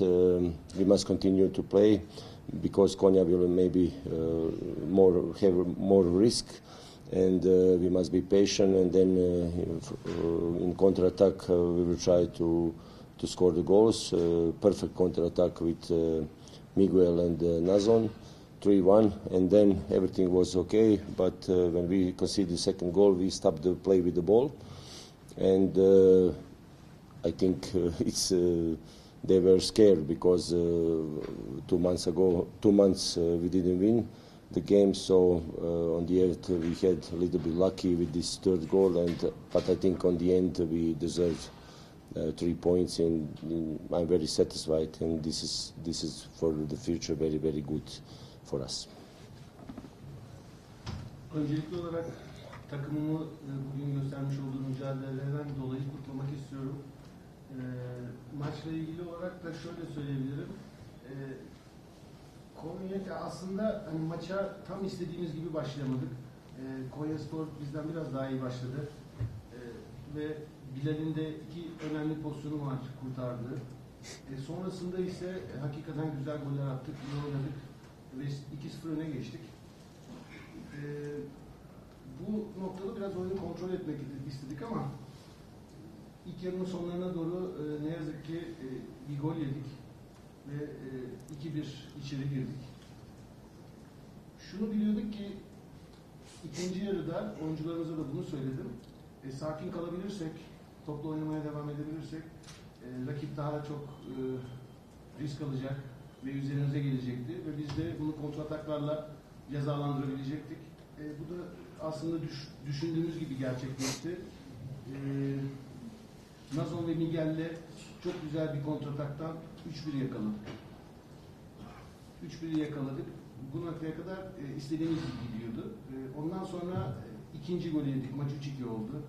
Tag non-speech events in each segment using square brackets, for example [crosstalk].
Um, we must continue to play because Konya will maybe uh, more have more risk, and uh, we must be patient. And then uh, uh, in counter-attack, uh, we will try to to score the goals. Uh, perfect counter-attack with uh, Miguel and uh, Nazon. 3-1 and then everything was okay but uh, when we conceded the second goal we stopped the play with the ball and uh, I think uh, [laughs] it's uh, they were scared because uh, two months ago, two months we didn't win the game. So on the end we had a little bit lucky with this third goal, and but I think on the end we deserved uh, three points, and, and I'm very satisfied. And this is this is for the future very very good for us. Öncelikli olarak takımımı bugün göstermiş olduğu mücadelelerden dolayı kutlamak istiyorum. E, maçla ilgili olarak da şöyle söyleyebilirim. E, Konya aslında hani maça tam istediğimiz gibi başlayamadık. E, Konya Spor bizden biraz daha iyi başladı. E, ve Bilal'in de iki önemli pozisyonu var kurtardığı. E, sonrasında ise e, hakikaten güzel goller attık, iyi oynadık ve 2-0 öne geçtik. E, bu noktada biraz oyunu kontrol etmek istedik ama ilk yarının sonlarına doğru e, ne yazık ki e, bir gol yedik ve e, 2-1 içeri girdik. Şunu biliyorduk ki ikinci yarıda oyuncularımıza da bunu söyledim. E, sakin kalabilirsek, topla oynamaya devam edebilirsek e, rakip daha çok e, risk alacak ve üzerimize gelecekti ve biz de bunu kontrataklarla cezalandırabilecektik. E, bu da aslında düş- düşündüğümüz gibi gerçekleşti. E, Nazon ve Miguel'le çok güzel bir kontrataktan 3-1 yakaladık. 3-1 yakaladık. Bu noktaya kadar e, istediğimiz gibi gidiyordu. E, ondan sonra e, ikinci golü yedik. Maç 3-2 oldu.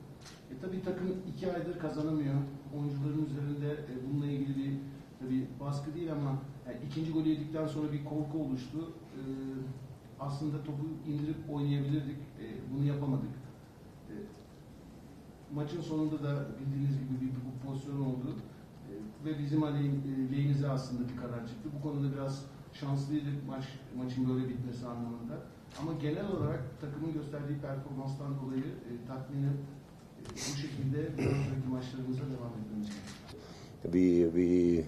E, tabii takım iki aydır kazanamıyor. Oyuncuların üzerinde e, bununla ilgili bir tabii baskı değil ama yani ikinci golü yedikten sonra bir korku oluştu. E, aslında topu indirip oynayabilirdik. E, bunu yapamadık. Maçın sonunda da bildiğiniz gibi bir, bir pozisyon oldu. E, ve bizim aleyh- aslında bir karar çıktı. Bu konuda biraz şanslıydık maç maçın böyle bitmesi anlamında. Ama genel olarak takımın gösterdiği performanstan dolayı e, tatminim e, bu şekilde sonraki maçlarımıza devam etmemiz. We we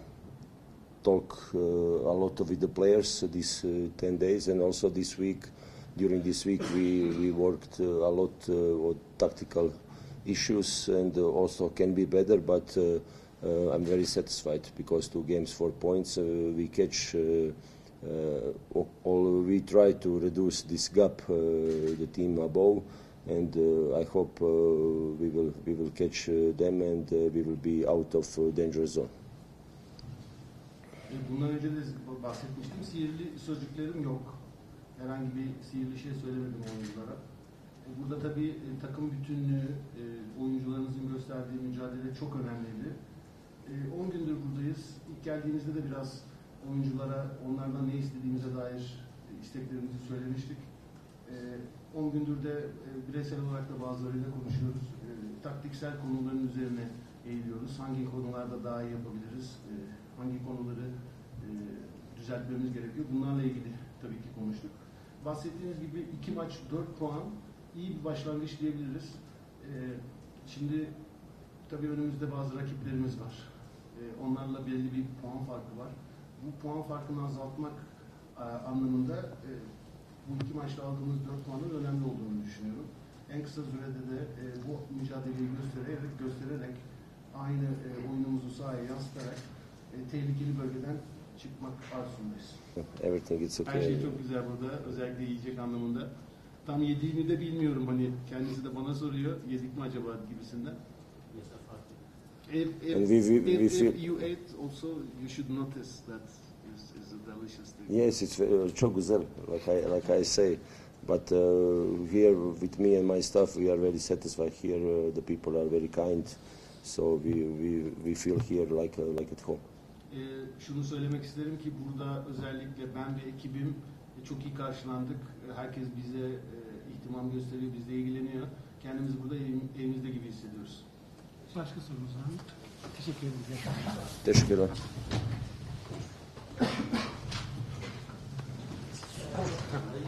talk uh, a lot with the players this uh, 10 days and also this week during this week we we worked uh, a lot uh, on tactical issues and also can be better but uh, uh, I'm very satisfied because two games four points uh, we catch uh, uh, all we try to reduce this gap uh, the team above and I hope we will we will catch them and we will be out of danger zone. Bundan önce de bahsetmiştim. Sihirli sözcüklerim yok. Herhangi bir sihirli şey söylemedim oyunculara. E, Burada tabii e, takım bütünlüğü, e, oyuncularımızın gösterdiği mücadele çok önemliydi. E, 10 gündür buradayız. İlk geldiğimizde de biraz oyunculara onlardan ne istediğimize dair e, isteklerimizi söylemiştik. E, 10 gündür de e, bireysel olarak da bazılarıyla konuşuyoruz. E, Taktiksel konuların üzerine eğiliyoruz. Hangi konularda daha iyi yapabiliriz? E, hangi konuları e, düzeltmemiz gerekiyor. Bunlarla ilgili tabii ki konuştuk. Bahsettiğiniz gibi iki maç 4 puan iyi bir başlangıç diyebiliriz. E, şimdi tabii önümüzde bazı rakiplerimiz var. E, onlarla belli bir puan farkı var. Bu puan farkını azaltmak e, anlamında e, bu iki maçta aldığımız 4 puanın önemli olduğunu düşünüyorum. En kısa sürede de e, bu mücadeleyi göstererek, göstererek aynı e, oyunumuzu sahaya yansıtarak e, tehlikeli bölgeden çıkmak arzusundayız. Her şey çok güzel burada, özellikle yiyecek anlamında. Tam yediğimi de bilmiyorum hani kendisi de bana soruyor, yedik mi acaba gibisinden. If, if, And we- if, we if you ate also, you should notice that is, is a delicious thing. Yes, it's uh, çok güzel, like I like I say. But uh, here with me and my staff, we are very satisfied. Here, uh, the people are very kind, so we, we, we feel here like uh, like at home. Ee, şunu söylemek isterim ki burada özellikle ben ve ekibim e, çok iyi karşılandık. E, Herkes bize e, ihtimam gösteriyor, bizle ilgileniyor. Kendimizi burada evim- evimizde gibi hissediyoruz. başka sorunuz var mı? Teşekkür ederim. Teşekkürler.